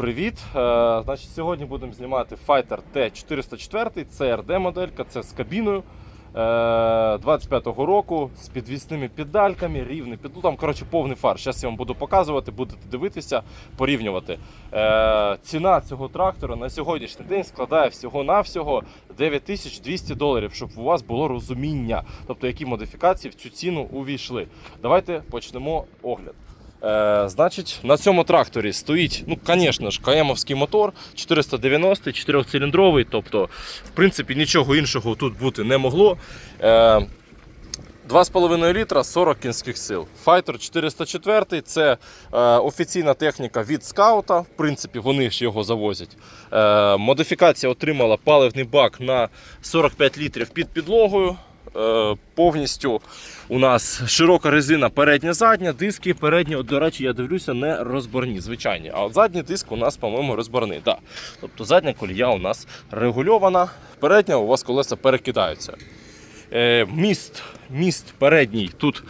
Привіт! Е, значить, сьогодні будемо знімати Fighter T404, це RD моделька, це з кабіною е, 25-го року, з підвісними педальками, рівний під... ну, там, коротше, повний фар. Зараз я вам буду показувати, будете дивитися, порівнювати. Е, ціна цього трактора на сьогоднішній день складає всього-навсього 9200 доларів, щоб у вас було розуміння, тобто які модифікації в цю ціну увійшли. Давайте почнемо огляд. Е, значить, на цьому тракторі стоїть, ну, звісно ж, КМовський мотор 490 4-циліндровий, тобто, в принципі, нічого іншого тут бути не могло. Е, 2,5 літра 40 кінських сил. Fighter 404 це е, офіційна техніка від скаута. В принципі, вони ж його завозять. Е, модифікація отримала паливний бак на 45 літрів під підлогою. Е, повністю у нас широка резина передня задня, диски передні, от, до речі, я дивлюся, не розборні, звичайні. А от задній диск у нас, по-моєму, розборний. Да. Тобто задня колія у нас регульована, передня у вас колеса перекидаються. Е, міст, міст передній тут.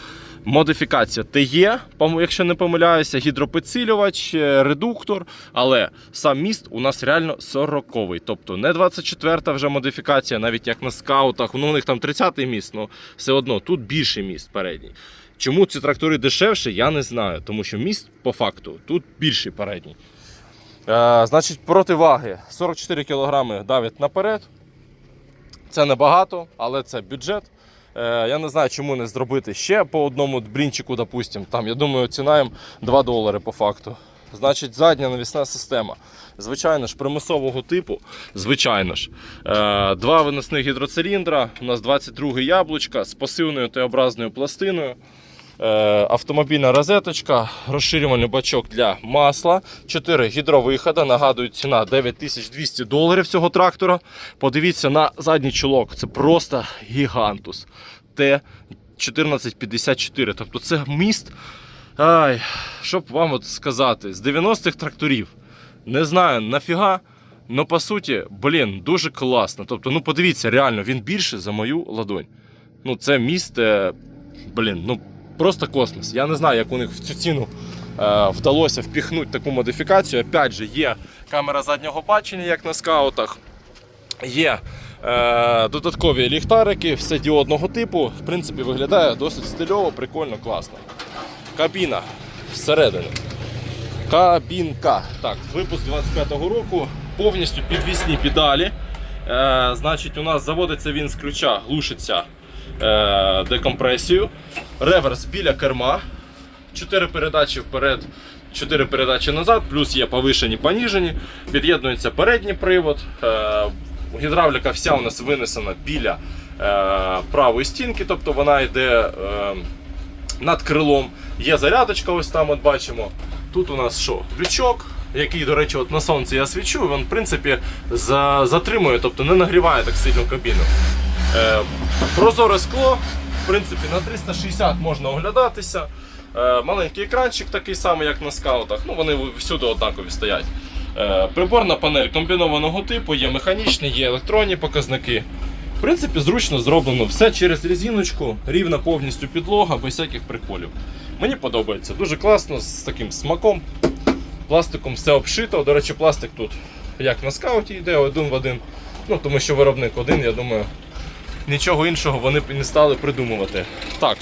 Модифікація ТЕ, якщо не помиляюся, гідропідсилювач, е, редуктор, але сам міст у нас реально 40-й. Тобто не 24-та вже модифікація, навіть як на скаутах. Ну, у них там 30-й міст, але все одно тут більший міст передній. Чому ці трактори дешевші, я не знаю, тому що міст по факту тут більший передній. Е, значить, противаги 44 кг давить наперед. Це небагато, але це бюджет. Е, я не знаю, чому не зробити ще по одному брінчику, допустим. Там, я думаю, ціна їм 2 долари по факту. Значить, задня навісна система. Звичайно ж, примусового типу. Звичайно ж. Е, два виносних гідроциліндра. У нас 22 яблучка з пасивною Т-образною пластиною. Е, автомобільна розеточка, розширювальний бачок для масла, 4 гідровихода. Нагадую, ціна 9200 доларів цього трактора. Подивіться на задній чолок. Це просто гігантус. Т1454. Тобто це міст. Ай, щоб вам от сказати, з 90-х тракторів. Не знаю нафіга. Ну, по суті, блін, дуже класно. Тобто, ну подивіться, реально, він більше за мою ладонь. Ну, це міст, е, блін, ну просто космос. Я не знаю, як у них в цю ціну е, вдалося впіхнути таку модифікацію. Опять же, є камера заднього бачення, як на скаутах. Є е, додаткові ліхтарики, все діодного типу. В принципі, виглядає досить стильово, прикольно, класно. Кабіна всередині. Кабінка. Так, випуск 25-го року, повністю підвісні педалі. Е, значить, у нас заводиться він з ключа, глушиться декомпресію. Реверс біля керма. 4 передачі вперед, 4 передачі назад, плюс є повишені, поніжені. Під'єднується передній привод. Е, гідравліка вся у нас винесена біля е, правої стінки, тобто вона йде е, над крилом. Є зарядочка, ось там от бачимо. Тут у нас що? Лючок, який, до речі, от на сонці я свічу, він в принципі за, затримує, тобто не нагріває так сильно кабіну. Е, прозоре скло, в принципі, на 360 можна оглядатися. Е, маленький екранчик такий самий, як на скаутах. Ну, вони всюди однакові стоять. Е, приборна панель комбінованого типу, є механічні, є електронні показники. В принципі, зручно зроблено все через резиночку, рівна повністю підлога, без всяких приколів. Мені подобається, дуже класно, з таким смаком. Пластиком все обшито. До речі, пластик тут, як на скауті, йде один в один. Ну, тому що виробник один, я думаю, нічого іншого вони б не стали придумувати. Так.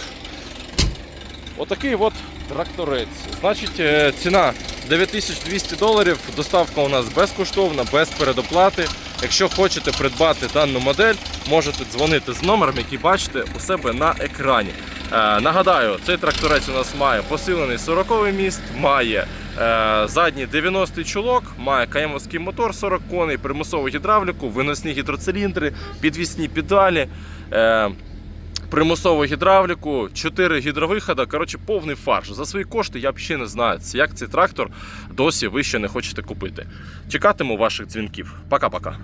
Отакий от тракторець. Значить, е, ціна 9200 доларів. Доставка у нас безкоштовна, без передоплати. Якщо хочете придбати дану модель, можете дзвонити з номером, який бачите у себе на екрані. Е, нагадаю, цей тракторець у нас має посилений 40-й міст, має задній 90-й чулок, має каємовський мотор 40 коней, примусову гідравліку, виносні гідроциліндри, підвісні педалі. Е, примусову гідравліку, 4 гідровихода. Коротше, повний фарш. За свої кошти я б ще не знаю, як цей трактор досі ви ще не хочете купити. Чекатиму ваших дзвінків. Пока-пока.